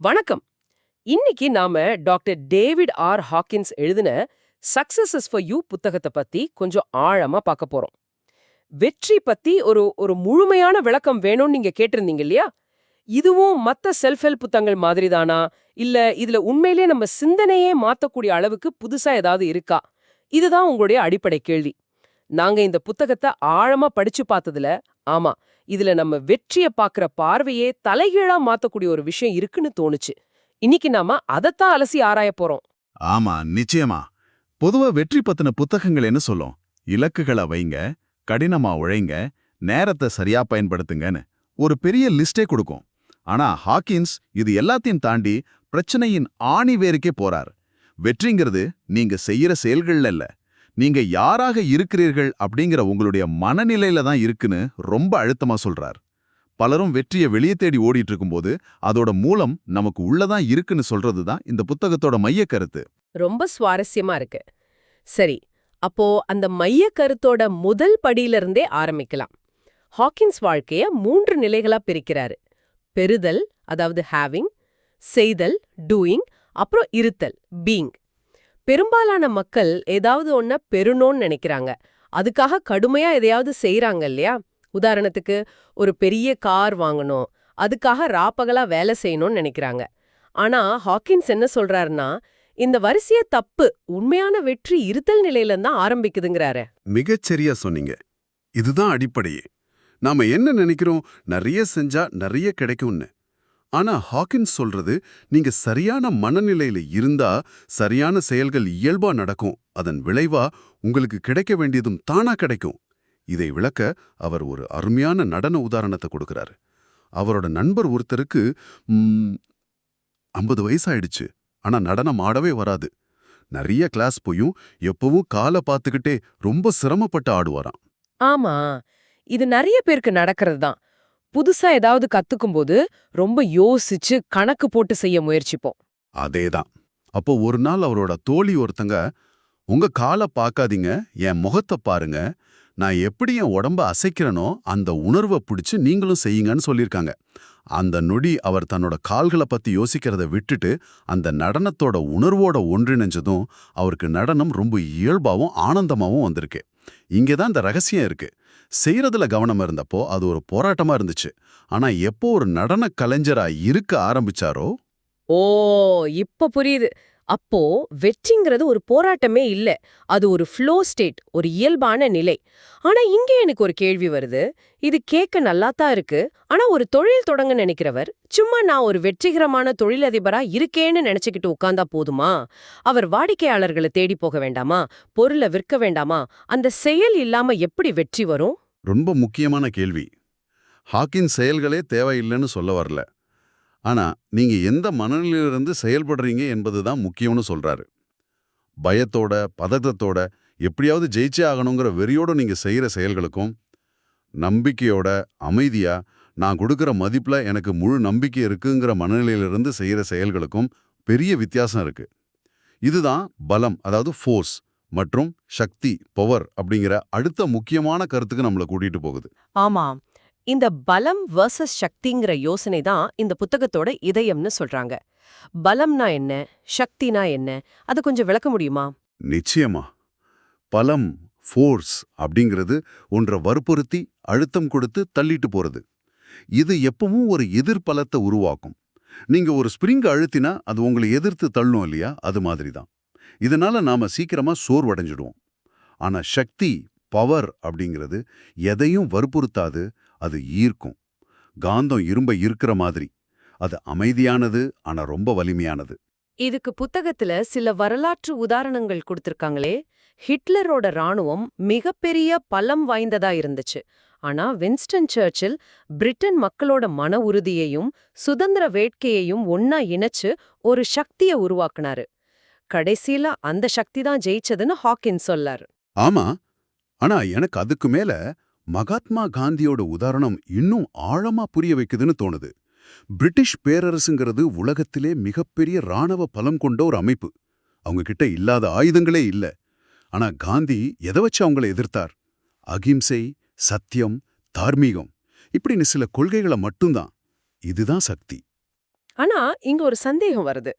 வணக்கம். இன்னைக்கு நாம டாக்டர் டேவிட் ஆர் ஹாக்கின்ஸ் எழுதின சக்சஸஸ் ஃபார் யூ புத்தகத்தை பத்தி கொஞ்சம் ஆழமா பார்க்க போறோம். வெற்றி பத்தி ஒரு ஒரு முழுமையான விளக்கம் வேணும்னு நீங்க கேட்டிருந்தீங்க இல்லையா? இதுவும் மத்த செல்ஃப் ஹெல்ப் புத்தகங்கள் மாதிரி தானா இல்ல இதுல உண்மையிலேயே நம்ம சிந்தனையே மாத்தக்கூடிய அளவுக்கு புதுசா ஏதாவது இருக்கா? இதுதான் உங்களுடைய அடிப்படை கேள்வி. நாங்க இந்த புத்தகத்தை ஆழமா படிச்சு பார்த்ததுல ஆமா இதுல நம்ம வெற்றிய பாக்குற பார்வையே தலைகீழா மாத்தக்கூடிய ஒரு விஷயம் இருக்குன்னு தோணுச்சு. இன்னைக்கு நாம அதைத்தான் அலசி ஆராய போறோம். ஆமா நிச்சயமா. பொதுவா வெற்றி பத்தின புத்தகங்கள் என்ன சொல்லும்? இலக்குகளை வைங்க கடினமா உழைங்க நேரத்தை சரியா பயன்படுத்துங்கன்னு ஒரு பெரிய லிஸ்டே கொடுக்கும். ஆனா ஹாக்கின்ஸ் இது எல்லாத்தையும் தாண்டி பிரச்சனையின் ஆணி வேருக்கே போறார். வெற்றிங்கிறது நீங்க செய்யற செயல்கள்ல இல்ல. நீங்க யாராக இருக்கிறீர்கள் அப்படிங்கிற உங்களுடைய மனநிலையில தான் இருக்குன்னு ரொம்ப அழுத்தமா சொல்றார். பலரும் வெற்றியை வெளியே தேடி ஓடிட்டு இருக்கும்போது அதோட மூலம் நமக்கு உள்ளதான் இருக்குன்னு சொல்றது தான் இந்த புத்தகத்தோட மைய கருத்து ரொம்ப சுவாரஸ்யமா இருக்கு. சரி அப்போ அந்த மைய கருத்தோட முதல் படியில இருந்தே ஆரம்பிக்கலாம். ஹாக்கின்ஸ் வாழ்க்கைய மூன்று நிலைகளா பிரிக்கிறாரு. பெறுதல் அதாவது ஹேவிங் செய்தல் டூயிங் அப்புறம் இருத்தல் பீங் பெரும்பாலான மக்கள் ஏதாவது ஒன்ன பெறணும்னு நினைக்கிறாங்க. அதுக்காக கடுமையா எதையாவது செய்யறாங்க இல்லையா? உதாரணத்துக்கு ஒரு பெரிய கார் வாங்கணும். அதுக்காக ராப்பகலா வேலை செய்யணும்னு நினைக்கிறாங்க. ஆனா ஹாக்கின்ஸ் என்ன சொல்றாருன்னா இந்த வரிசைய தப்பு உண்மையான வெற்றி இருத்தல் நிலையில தான் ஆரம்பிக்குதுங்கிறாரு. மிகச்சரியா சொன்னீங்க. இதுதான் அடிப்படையே. நாம என்ன நினைக்கிறோம்? நிறைய செஞ்சா நிறைய கிடைக்கும்னு. ஆனா ஹாக்கின்ஸ் சொல்றது நீங்க சரியான மனநிலையில இருந்தா சரியான செயல்கள் இயல்பா நடக்கும். அதன் விளைவா உங்களுக்கு கிடைக்க வேண்டியதும் தானா கிடைக்கும். இதை விளக்க அவர் ஒரு அருமையான நடன உதாரணத்தை கொடுக்கிறாரு. அவரோட நண்பர் ஒருத்தருக்கு ஐம்பது வயசாயிடுச்சு. ஆனா நடனம் ஆடவே வராது. நிறைய கிளாஸ் போயும் எப்பவும் காலை பார்த்துக்கிட்டே ரொம்ப சிரமப்பட்டு ஆடுவாராம். ஆமா. இது நிறைய பேருக்கு நடக்கிறது தான். புதுசா ஏதாவது கத்துக்கும் போது ரொம்ப யோசிச்சு கணக்கு போட்டு செய்ய முயற்சிப்போம். அதேதான். அப்போ ஒரு நாள் அவரோட தோழி ஒருத்தங்க உங்க காலை பார்க்காதீங்க என் முகத்தை பாருங்க. நான் எப்படி என் உடம்ப அசைக்கிறனோ அந்த உணர்வை பிடிச்சு நீங்களும் செய்யுங்கன்னு சொல்லியிருக்காங்க. அந்த நொடி அவர் தன்னோட கால்களை பத்தி யோசிக்கிறத விட்டுட்டு அந்த நடனத்தோட உணர்வோட ஒன்றிணைஞ்சதும் அவருக்கு நடனம் ரொம்ப இயல்பாவும் ஆனந்தமாவும் வந்திருக்கு. இங்கே தான் இந்த ரகசியம் இருக்கு. செய்யறதுல கவனம் இருந்தப்போ அது ஒரு போராட்டமா இருந்துச்சு. ஆனா எப்போ ஒரு நடன கலைஞரா இருக்க ஆரம்பிச்சாரோ? ஓ இப்ப புரியுது. அப்போ வெற்றிங்கிறது ஒரு போராட்டமே இல்ல. அது ஒரு ஃப்ளோ ஸ்டேட் ஒரு இயல்பான நிலை. ஆனா இங்க எனக்கு ஒரு கேள்வி வருது. இது கேட்க நல்லாத்தான் இருக்கு. ஆனா ஒரு தொழில் தொடங்க நினைக்கிறவர் சும்மா நான் ஒரு வெற்றிகரமான தொழிலதிபரா இருக்கேன்னு நினைச்சுக்கிட்டு உட்கார்ந்தா போதுமா? அவர் வாடிக்கையாளர்களை தேடி போக வேண்டாமா? பொருளை விற்க வேண்டாமா? அந்த செயல் இல்லாம எப்படி வெற்றி வரும்? ரொம்ப முக்கியமான கேள்வி. ஹாக்கின் செயல்களே தேவையில்லைன்னு சொல்ல வரல. ஆனா நீங்க எந்த மனநிலையிலிருந்து செயல்படுறீங்க என்பது தான் முக்கியம்னு சொல்றாரு. பயத்தோட பதட்டத்தோட எப்படியாவது ஜெயிச்சே ஆகணுங்கிற வெறியோட நீங்க செய்யற செயல்களுக்கும் நம்பிக்கையோட அமைதியா நான் கொடுக்குற மதிப்புல எனக்கு முழு நம்பிக்கை இருக்குங்கிற மனநிலையிலிருந்து செய்யற செயல்களுக்கும் பெரிய வித்தியாசம் இருக்கு. இதுதான் பலம் அதாவது ஃபோர்ஸ் மற்றும் சக்தி பவர் அப்படிங்கிற அடுத்த முக்கியமான கருத்துக்கு நம்மளை கூட்டிட்டு போகுது. ஆமாம். இந்த பலம் வர்சஸ் சக்திங்கிற யோசனை தான் இந்த புத்தகத்தோட இதயம்னு சொல்றாங்க. பலம்னா என்ன? சக்தினா என்ன? அதை கொஞ்சம் விளக்க முடியுமா? நிச்சயமா. பலம் ஃபோர்ஸ் அப்படிங்கிறது ஒன்றை வற்புறுத்தி அழுத்தம் கொடுத்து தள்ளிட்டு போறது. இது எப்பவும் ஒரு எதிர்பலத்தை உருவாக்கும். நீங்க ஒரு ஸ்ப்ரிங் அழுத்தினா அது உங்களை எதிர்த்து தள்ளும் இல்லையா? அது மாதிரி தான். இதனால நாம சீக்கிரமா சோர்வடைஞ்சிடுவோம். ஆனா சக்தி பவர் அப்படிங்கிறது எதையும் வற்புறுத்தாது அது ஈர்க்கும். காந்தம் இரும்ப ஈர்க்கிற மாதிரி. அது அமைதியானது ஆனா ரொம்ப வலிமையானது. இதுக்கு புத்தகத்துல சில வரலாற்று உதாரணங்கள் கொடுத்திருக்காங்களே. ஹிட்லரோட ராணுவம் மிகப்பெரிய பலம் வாய்ந்ததா இருந்துச்சு. ஆனா வின்ஸ்டன் சர்ச்சில் பிரிட்டன் மக்களோட மன உறுதியையும் சுதந்திர வேட்கையையும் ஒன்னா இணைச்சு ஒரு சக்திய உருவாக்குனாரு. கடைசியில அந்த சக்தி தான் ஜெயிச்சதுன்னு ஹாக்கின் சொல்லாரு. ஆமா. ஆனா எனக்கு அதுக்கு மேல மகாத்மா காந்தியோட உதாரணம் இன்னும் ஆழமா புரிய வைக்குதுன்னு தோணுது. பிரிட்டிஷ் பேரரசுங்கிறது உலகத்திலே மிகப்பெரிய ராணுவ பலம் கொண்ட ஒரு அமைப்பு. அவங்க கிட்ட இல்லாத ஆயுதங்களே இல்ல. ஆனா காந்தி எதை வச்சு அவங்கள எதிர்த்தார்? அகிம்சை சத்தியம் தார்மீகம். இப்படின்னு சில கொள்கைகளை மட்டும்தான். இதுதான் சக்தி. ஆனா இங்க ஒரு சந்தேகம் வருது.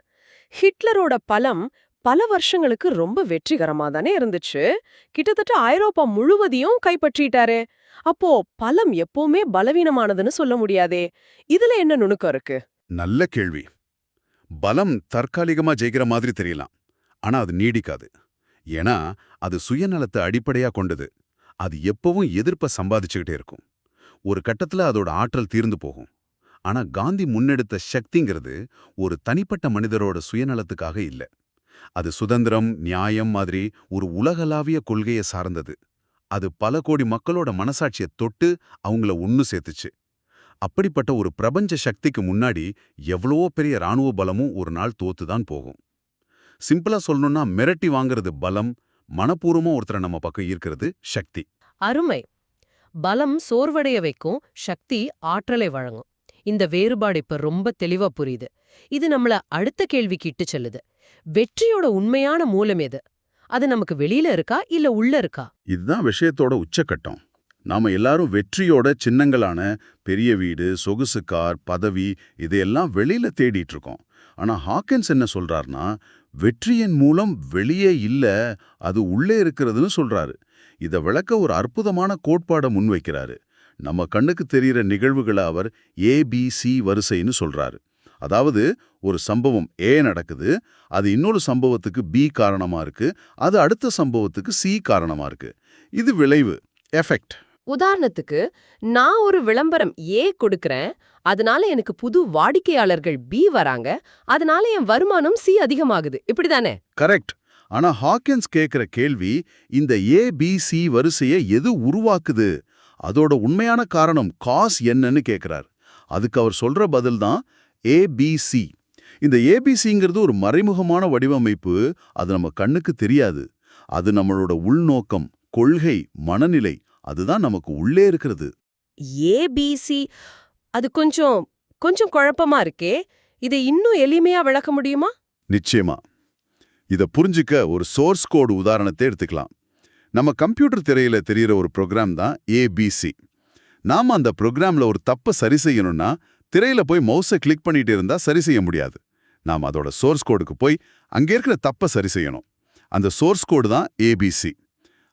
ஹிட்லரோட பலம் பல வருஷங்களுக்கு ரொம்ப வெற்றிகரமா தானே இருந்துச்சு. கிட்டத்தட்ட ஐரோப்பா முழுவதையும் கைப்பற்றிட்டாரே. அப்போ பலம் எப்பவுமே பலவீனமானதுன்னு சொல்ல முடியாதே. இதுல என்ன நுணுக்கம் இருக்கு? நல்ல கேள்வி. பலம் தற்காலிகமா ஜெயிக்கிற மாதிரி தெரியலாம். ஆனா அது நீடிக்காது. ஏன்னா அது சுயநலத்தை அடிப்படையா கொண்டது. அது எப்பவும் எதிர்ப்ப சம்பாதிச்சுக்கிட்டே இருக்கும். ஒரு கட்டத்துல அதோட ஆற்றல் தீர்ந்து போகும். ஆனா காந்தி முன்னெடுத்த சக்திங்கிறது ஒரு தனிப்பட்ட மனிதரோட சுயநலத்துக்காக இல்ல. அது சுதந்திரம் நியாயம் மாதிரி ஒரு உலகளாவிய கொள்கையை சார்ந்தது. அது பல கோடி மக்களோட மனசாட்சியை தொட்டு அவங்கள ஒன்று சேர்த்துச்சு. அப்படிப்பட்ட ஒரு பிரபஞ்ச சக்திக்கு முன்னாடி எவ்வளவோ பெரிய ராணுவ பலமும் ஒரு நாள் தோத்து தான் போகும். சிம்பிளா சொல்லணும்னா மிரட்டி வாங்குறது பலம் மனப்பூர்வமா ஒருத்தரை நம்ம பக்கம் ஈர்க்கிறது சக்தி. அருமை. பலம் சோர்வடைய வைக்கும் சக்தி ஆற்றலை வழங்கும். இந்த வேறுபாடு இப்ப ரொம்ப தெளிவா புரியுது. இது நம்மள அடுத்த கேள்விக்கு இட்டு செல்லுது. வெற்றியோட உண்மையான மூலம் எது? அது நமக்கு வெளியில இருக்கா இல்ல உள்ள இருக்கா? இதுதான் விஷயத்தோட உச்சக்கட்டம். நாம எல்லாரும் வெற்றியோட சின்னங்களான பெரிய வீடு சொகுசு கார் பதவி இதையெல்லாம் வெளியில தேடிட்டு இருக்கோம். ஆனா ஹாக்கின்ஸ் என்ன சொல்றாருன்னா வெற்றியின் மூலம் வெளியே இல்ல அது உள்ளே இருக்கிறதுன்னு சொல்றாரு. இத விளக்க ஒரு அற்புதமான கோட்பாடை முன்வைக்கிறாரு. நம்ம கண்ணுக்கு தெரிகிற நிகழ்வுகளை அவர் ஏபிசி வரிசைன்னு சொல்றாரு. அதாவது ஒரு சம்பவம் ஏ நடக்குது அது இன்னொரு சம்பவத்துக்கு பி காரணமா இருக்கு அது அடுத்த சம்பவத்துக்கு சி காரணமா இருக்கு. இது விளைவு எஃபெக்ட் உதாரணத்துக்கு நான் ஒரு விளம்பரம் ஏ கொடுக்கறேன் அதனால எனக்கு புது வாடிக்கையாளர்கள் பி வராங்க அதனால என் வருமானம் சி அதிகமாகுது. இப்படிதானே? கரெக்ட் ஆனா ஹாக்கின்ஸ் கேக்குற கேள்வி இந்த ஏபிசி வரிசையை எது உருவாக்குது? அதோட உண்மையான காரணம் காஸ் என்னன்னு கேக்குறார். அதுக்கு அவர் சொல்ற பதில் தான் ஏபிசி இந்த ஏபிசிங்கிறது ஒரு மறைமுகமான வடிவமைப்பு. அது நம்ம கண்ணுக்கு தெரியாது. அது நம்மளோட உள்நோக்கம் கொள்கை மனநிலை அதுதான் நமக்கு உள்ளே இருக்கிறது. ஏபிசி அது கொஞ்சம் கொஞ்சம் குழப்பமா இருக்கே? இதை இன்னும் எளிமையா விளக்க முடியுமா? நிச்சயமா. இத புரிஞ்சுக்க ஒரு சோர்ஸ் கோடு உதாரணத்தை எடுத்துக்கலாம். நம்ம கம்ப்யூட்டர் திரையில தெரியிற ஒரு ப்ரோக்ராம் தான் ஏபிசி நாம அந்த ப்ரோக்ராம்ல ஒரு தப்பை சரி செய்யணும்னா திரையில போய் மவுஸை கிளிக் பண்ணிட்டு இருந்தா சரி செய்ய முடியாது. நாம் அதோட சோர்ஸ் கோடுக்கு போய் அங்கே இருக்கிற தப்பை சரி செய்யணும். அந்த சோர்ஸ் கோடு தான் ஏபிசி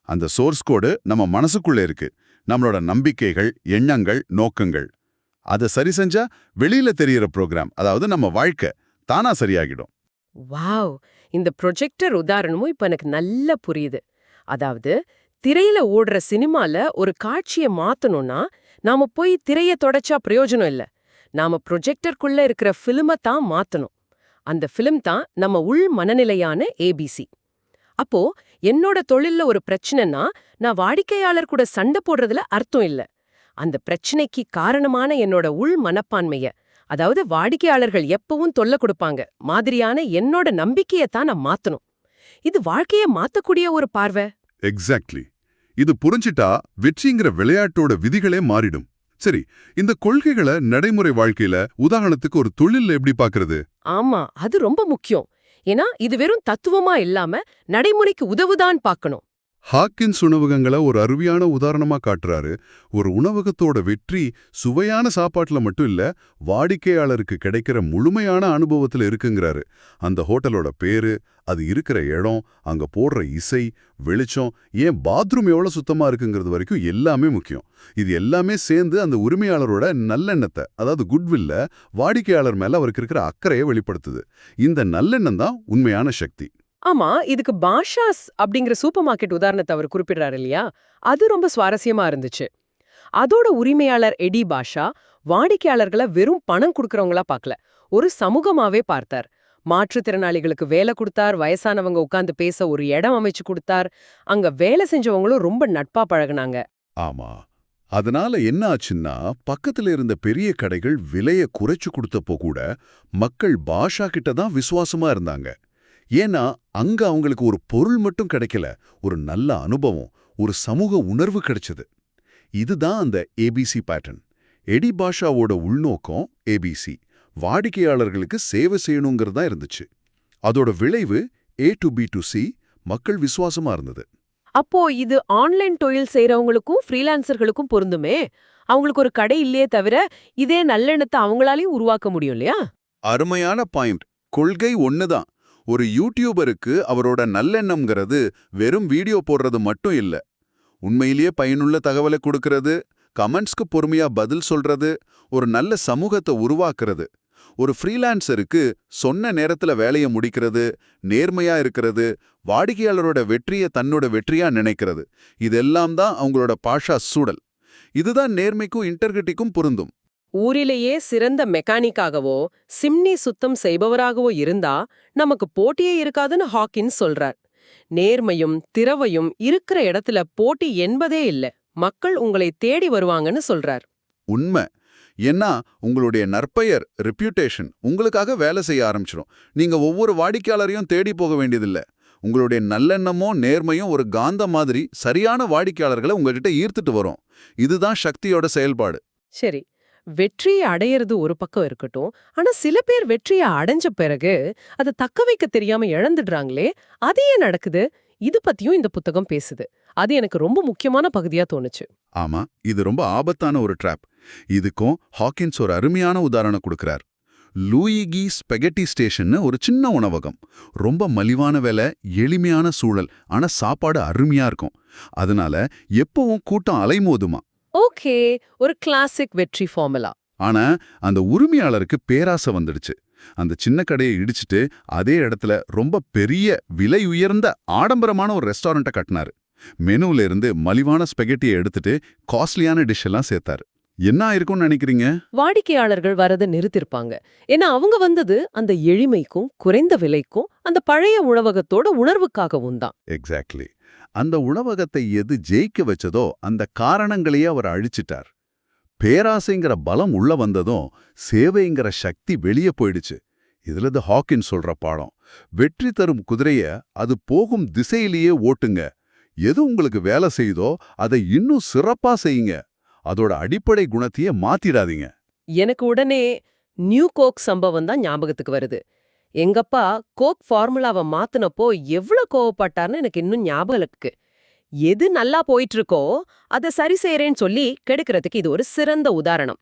அந்த சோர்ஸ் கோடு நம்ம மனசுக்குள்ள இருக்கு. நம்மளோட நம்பிக்கைகள் எண்ணங்கள் நோக்கங்கள். அதை சரி செஞ்சா வெளியில தெரியற ப்ரோக்ராம் அதாவது நம்ம வாழ்க்கை தானா சரியாகிடும். வாவ்! இந்த ப்ரொஜெக்டர் உதாரணமும் இப்ப எனக்கு நல்லா புரியுது. அதாவது திரையில ஓடுற சினிமால ஒரு காட்சியை மாத்தணும்னா நாம போய் திரைய தொடச்சா பிரயோஜனம் இல்ல. நாம ப்ரொஜெக்டருக்குள்ள இருக்கிற ஃபிலிமை தான் மாத்தணும். அந்த ஃபிலிம் தான் நம்ம உள் மனநிலையான ஏபிசி அப்போ என்னோட தொழில்ல ஒரு பிரச்சனைனா நான் வாடிக்கையாளர் கூட சண்டை போடுறதுல அர்த்தம் இல்ல. அந்த பிரச்சனைக்கு காரணமான என்னோட உள் மனப்பான்மைய அதாவது வாடிக்கையாளர்கள் எப்பவும் தொல்லை கொடுப்பாங்க. மாதிரியான என்னோட நம்பிக்கையை தான் நான் மாத்தணும். இது வாழ்க்கைய மாத்தக்கூடிய ஒரு பார்வை. எக்ஸாக்ட்லி இது புரிஞ்சிட்டா வெற்றிங்கிற விளையாட்டோட விதிகளே மாறிடும். சரி இந்த கொள்கைகளை நடைமுறை வாழ்க்கையில உதாரணத்துக்கு ஒரு தொழில் எப்படி பாக்குறது ஆமா அது ரொம்ப முக்கியம். ஏன்னா இது வெறும் தத்துவமா இல்லாம நடைமுறைக்கு உதவுதான் பார்க்கணும். ஹாக்கின்ஸ் உணவகங்களை ஒரு அருவியான உதாரணமா காட்டுறாரு. ஒரு உணவகத்தோட வெற்றி சுவையான சாப்பாட்டுல மட்டும் இல்ல வாடிக்கையாளருக்கு கிடைக்கிற முழுமையான அனுபவத்துல இருக்குங்கிறாரு. அந்த ஹோட்டலோட பேரு அது இருக்கிற இடம் அங்க போடுற இசை வெளிச்சம் ஏன் பாத்ரூம் எவ்வளோ சுத்தமா இருக்குங்கிறது வரைக்கும் எல்லாமே முக்கியம். இது எல்லாமே சேர்ந்து அந்த உரிமையாளரோட நல்லெண்ணத்தை அதாவது குட்வில்ல வாடிக்கையாளர் மேல அவருக்கு இருக்கிற அக்கறையை வெளிப்படுத்துது. இந்த நல்லெண்ணம் தான் உண்மையான சக்தி. ஆமா இதுக்கு பாஷாஸ் அப்படிங்கிற சூப்பர் மார்க்கெட் உதாரணத்தை அவர் குறிப்பிடுறாரு இல்லையா? அது ரொம்ப சுவாரஸ்யமா இருந்துச்சு. அதோட உரிமையாளர் எடி பாஷா வாடிக்கையாளர்களை வெறும் பணம் கொடுக்கறவங்களா பார்க்கல. ஒரு சமூகமாவே பார்த்தார். மாற்றுத்திறனாளிகளுக்கு வேலை கொடுத்தார் வயசானவங்க உட்கார்ந்து பேச ஒரு இடம் அமைச்சு கொடுத்தார். அங்க வேலை செஞ்சவங்களும் ரொம்ப நட்பா பழகுனாங்க. ஆமா. அதனால என்ன ஆச்சுன்னா பக்கத்துல இருந்த பெரிய கடைகள் விலைய குறைச்சு கொடுத்தப்போ கூட மக்கள் பாஷா கிட்ட தான் விசுவாசமா இருந்தாங்க. ஏன்னா அங்க அவங்களுக்கு ஒரு பொருள் மட்டும் கிடைக்கல ஒரு நல்ல அனுபவம் ஒரு சமூக உணர்வு கிடைச்சது. இதுதான் அந்த ஏபிசி பேட்டர்ன் எடி பாஷாவோட உள்நோக்கம் ஏபிசி வாடிக்கையாளர்களுக்கு சேவை செய்யணுங்கிறதா இருந்துச்சு. அதோட விளைவு A to B to C மக்கள் விசுவாசமா இருந்தது. அப்போ இது ஆன்லைன் தொழில் செய்றவங்களுக்கும் ஃப்ரீலான்சர்களுக்கும் பொருந்துமே? அவங்களுக்கு ஒரு கடை இல்லையே தவிர இதே நல்லெண்ணத்தை அவங்களாலையும் உருவாக்க முடியும் இல்லையா? அருமையான பாயிண்ட். கொள்கை ஒண்ணுதான். ஒரு யூடியூபருக்கு அவரோட நல்லெண்ணம்ங்கிறது வெறும் வீடியோ போடுறது மட்டும் இல்ல. உண்மையிலேயே பயனுள்ள தகவலை கொடுக்கறது கமெண்ட்ஸ்க்கு பொறுமையா பதில் சொல்றது ஒரு நல்ல சமூகத்தை உருவாக்குறது ஒரு ஃப்ரீலான்சருக்கு சொன்ன நேரத்துல வேலையை முடிக்கிறது நேர்மையா இருக்கிறது வாடிக்கையாளரோட வெற்றியை தன்னோட வெற்றியா நினைக்கிறது இதெல்லாம் தான் அவங்களோட பாஷா சூடல் இதுதான் நேர்மைக்கும் இன்டர்கிட்டிக்கும் பொருந்தும். ஊரிலேயே சிறந்த மெக்கானிக்காகவோ சிம்னி சுத்தம் செய்பவராகவோ இருந்தா நமக்கு போட்டியே இருக்காதுன்னு ஹாக்கின்ஸ் சொல்றார். நேர்மையும் திறவையும் இருக்கிற இடத்துல போட்டி என்பதே இல்ல. மக்கள் உங்களை தேடி வருவாங்கன்னு சொல்றார். உண்மை. ஏன்னா உங்களுடைய நற்பெயர் ரெப்யூட்டேஷன் உங்களுக்காக வேலை செய்ய ஆரம்பிச்சிடும் நீங்க ஒவ்வொரு வாடிக்கையாளரையும் தேடி போக வேண்டியதில்ல. உங்களுடைய நல்லெண்ணமோ நேர்மையும் ஒரு காந்த மாதிரி சரியான வாடிக்கையாளர்களை உங்ககிட்ட ஈர்த்துட்டு வரும். இதுதான் சக்தியோட செயல்பாடு. சரி. வெற்றியை அடையிறது ஒரு பக்கம் இருக்கட்டும். ஆனா சில பேர் வெற்றியை அடைஞ்ச பிறகு அதை தக்க வைக்க தெரியாம இழந்துடுறாங்களே அது ஏன் நடக்குது? இது பத்தியும் இந்த புத்தகம் பேசுது. அது எனக்கு ரொம்ப முக்கியமான பகுதியா தோணுச்சு. ஆமா இது ரொம்ப ஆபத்தான ஒரு ட்ராப் இதுக்கும் ஹாக்கின்ஸ் ஒரு அருமையான உதாரணம் கொடுக்கிறார். லூயிகி ஸ்பெகட்டி ஸ்டேஷன்னு ஒரு சின்ன உணவகம். ரொம்ப மலிவான விலை எளிமையான சூழல் ஆனா சாப்பாடு அருமையா இருக்கும். அதனால எப்பவும் கூட்டம் அலைமோதுமா. ஓகே ஒரு கிளாசிக் வெற்றி ஃபார்முலா ஆனா அந்த உரிமையாளருக்கு பேராசை வந்துடுச்சு. அந்த சின்ன கடையை இடிச்சிட்டு அதே இடத்துல ரொம்ப பெரிய விலை உயர்ந்த ஆடம்பரமான ஒரு ரெஸ்டாரண்ட்டை கட்டினாரு. மெனுல இருந்து மலிவான ஸ்பெகட்டியை எடுத்துட்டு காஸ்ட்லியான டிஷ் எல்லாம் சேர்த்தாரு. என்ன ஆயிருக்கும்னு நினைக்கிறீங்க? வாடிக்கையாளர்கள் வரதை நிறுத்திருப்பாங்க. ஏன்னா அவங்க வந்தது அந்த எளிமைக்கும் குறைந்த விலைக்கும் அந்த பழைய உணவகத்தோட உணர்வுக்காகவும் தான். எக்ஸாக்ட்லி அந்த உணவகத்தை எது ஜெயிக்க வச்சதோ அந்த காரணங்களையே அவர் அழிச்சிட்டார். பேராசைங்கிற பலம் உள்ள வந்ததும் சேவைங்கிற சக்தி வெளியே போயிடுச்சு. இதுல தி ஹாக்கின் சொல்ற பாடம் வெற்றி தரும் குதிரைய அது போகும் திசையிலேயே ஓட்டுங்க. எது உங்களுக்கு வேலை செய்யுதோ அதை இன்னும் சிறப்பா செய்யுங்க. அதோட அடிப்படை குணத்தையே மாத்திடாதீங்க. எனக்கு உடனே நியூ கோக் சம்பவம் தான் ஞாபகத்துக்கு வருது. எங்கப்பா கோக் ஃபார்முலாவை மாத்துனப்போ எவ்வளோ கோவப்பட்டார்னு எனக்கு இன்னும் ஞாபகம் இருக்கு. எது நல்லா போயிட்டு இருக்கோ அதை சரி செய்யறேன்னு சொல்லி கெடுக்கிறதுக்கு இது ஒரு சிறந்த உதாரணம்.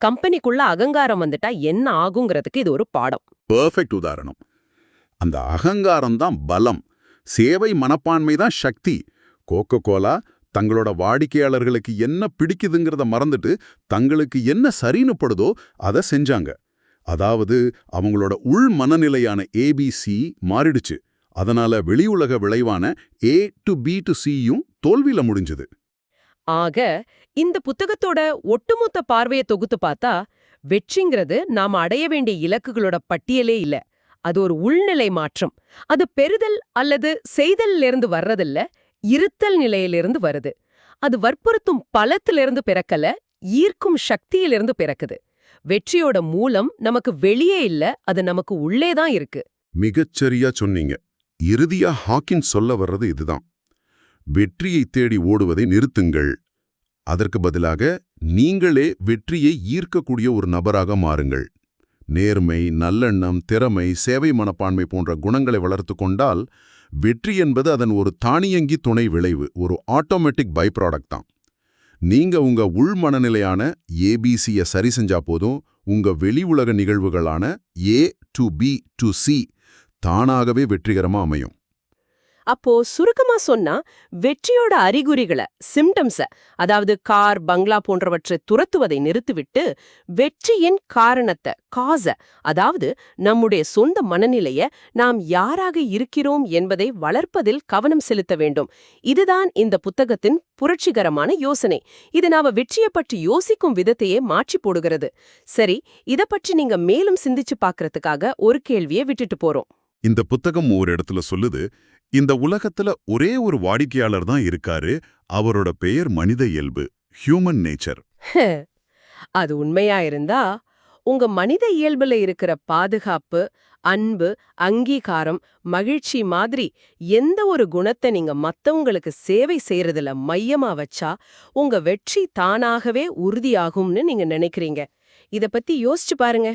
கம்பெனிக்குள்ள அகங்காரம் வந்துட்டா என்ன ஆகுங்கிறதுக்கு இது ஒரு பாடம். பெர்ஃபெக்ட் உதாரணம். அந்த அகங்காரம் தான் பலம். சேவை மனப்பான்மை தான் சக்தி. கோகோ கோலா தங்களோட வாடிக்கையாளர்களுக்கு என்ன பிடிக்குதுங்கிறத மறந்துட்டு தங்களுக்கு என்ன சரின்னு படுதோ அதை செஞ்சாங்க. அதாவது அவங்களோட உள் மனநிலையான ஏபிசி மாறிடுச்சு. அதனால வெளி உலக விளைவான ஏ டு பி டு சியும் தோல்வியில முடிஞ்சது. ஆக இந்த புத்தகத்தோட ஒட்டுமொத்த பார்வையை தொகுத்து பார்த்தா வெற்றிங்கிறது நாம அடைய வேண்டிய இலக்குகளோட பட்டியலே இல்ல. அது ஒரு உள்நிலை மாற்றம். அது பெறுதல் அல்லது செய்தல்ல இருந்து வர்றதில்ல இருத்தல் நிலையிலிருந்து வருது. அது வற்புறுத்தும் பலத்திலிருந்து பிறக்கல ஈர்க்கும் சக்தியிலிருந்து பிறக்குது. வெற்றியோட மூலம் நமக்கு வெளியே இல்ல அது நமக்கு உள்ளே தான் இருக்கு. மிகச்சரியா சொன்னீங்க. இறுதியா ஹாக்கின் சொல்ல வர்றது இதுதான். வெற்றியை தேடி ஓடுவதை நிறுத்துங்கள். அதற்கு பதிலாக நீங்களே வெற்றியை ஈர்க்கக்கூடிய ஒரு நபராக மாறுங்கள். நேர்மை நல்லெண்ணம் திறமை சேவை மனப்பான்மை போன்ற குணங்களை வளர்த்து கொண்டால் வெற்றி என்பது அதன் ஒரு தானியங்கி துணை விளைவு ஒரு ஆட்டோமேட்டிக் பை ப்ராடக்ட் தான். நீங்க உங்க உள் மனநிலையான ஏபிசிய சரி செஞ்சா போதும். உங்க வெளி உலக நிகழ்வுகளான A to B to C தானாகவே வெற்றிகரமா அமையும். அப்போ சுருக்கமா சொன்னா வெற்றியோட அறிகுறிகளை சிம்டம்ஸ அதாவது கார் பங்களா போன்றவற்றை துரத்துவதை நிறுத்திவிட்டு வெற்றியின் காரணத்தை காச அதாவது நம்முடைய சொந்த மனநிலைய நாம் யாராக இருக்கிறோம் என்பதை வளர்ப்பதில் கவனம் செலுத்த வேண்டும். இதுதான் இந்த புத்தகத்தின் புரட்சிகரமான யோசனை. இது நாம வெற்றியை பற்றி யோசிக்கும் விதத்தையே மாற்றி போடுகிறது. சரி இத பற்றி நீங்க மேலும் சிந்திச்சு பாக்குறதுக்காக ஒரு கேள்வியை விட்டுட்டு போறோம். இந்த புத்தகம் ஒரு இடத்துல சொல்லுது இந்த உலகத்துல ஒரே ஒரு வாடிக்கையாளர் தான் இருக்காரு. அவரோட பெயர் மனித இயல்பு ஹியூமன் நேச்சர் அது உண்மையா இருந்தா உங்க மனித இயல்புல இருக்கிற பாதுகாப்பு அன்பு அங்கீகாரம் மகிழ்ச்சி மாதிரி எந்த ஒரு குணத்தை நீங்க மத்தவங்களுக்கு சேவை செய்யறதுல மையமா வச்சா உங்க வெற்றி தானாகவே உறுதியாகும்னு நீங்க நினைக்கிறீங்க. இத பத்தி யோசிச்சு பாருங்க.